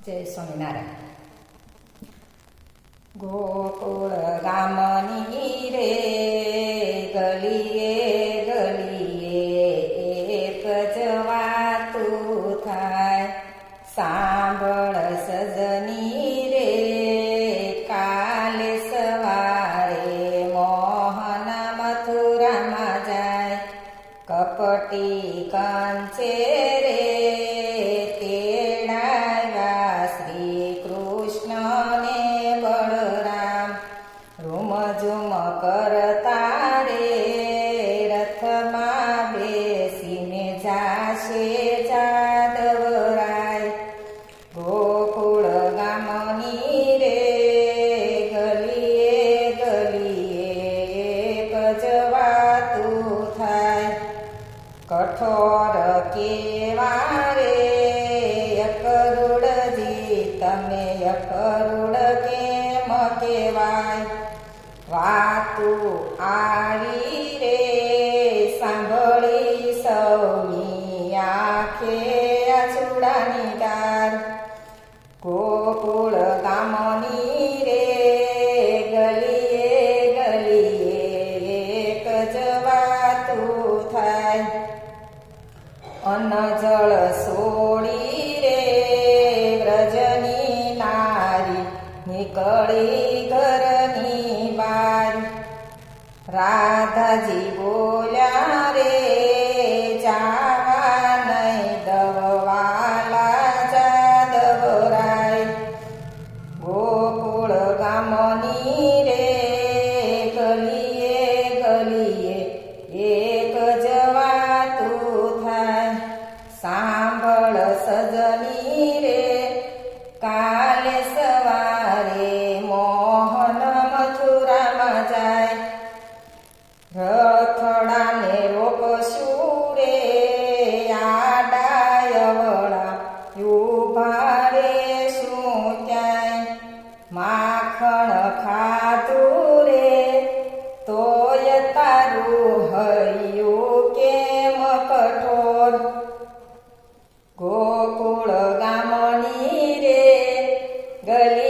જય સ્વામિનારાયણ ગોકુળ ગામની રે ગલીએ ગલીએ એક જવાતું થાય સાંભળ સજની રે કાલે સવારે મોહન મથુરામાં જાય કપટી કંચે કેવા અકરુડજી તમે અકરુડ કેમ કેવાય? વાતું આડી રે સાંભળી સૌની અન્ન જળ સોડી રે, વ્રજની નારી નીકળી ઘરની બાર. રાધાજી બોલ્યા રે, જાવા નહીં દવાલા રથડાને રોકશું રે આડાયવળા ઊભા રે શું ક્યાંય માખણ ખાધું રે, તોય તારું હૈયું કેમ કઠોર? ગોકુળ ગામની રે ગલીએ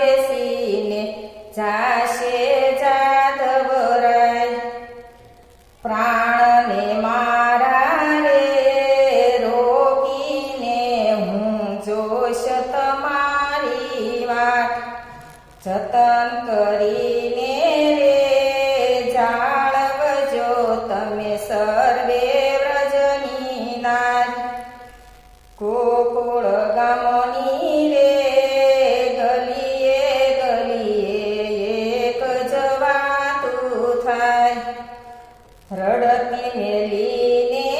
બેસીને જાશે જાદવરાય. પ્રાણને મારા રે રોકીને હું જોશ તમારી વાત. જતન કરીને રે, જાળવજો તમે સર્વે વ્રજની નાર ગોકુળ ગામની રડતી મેલીને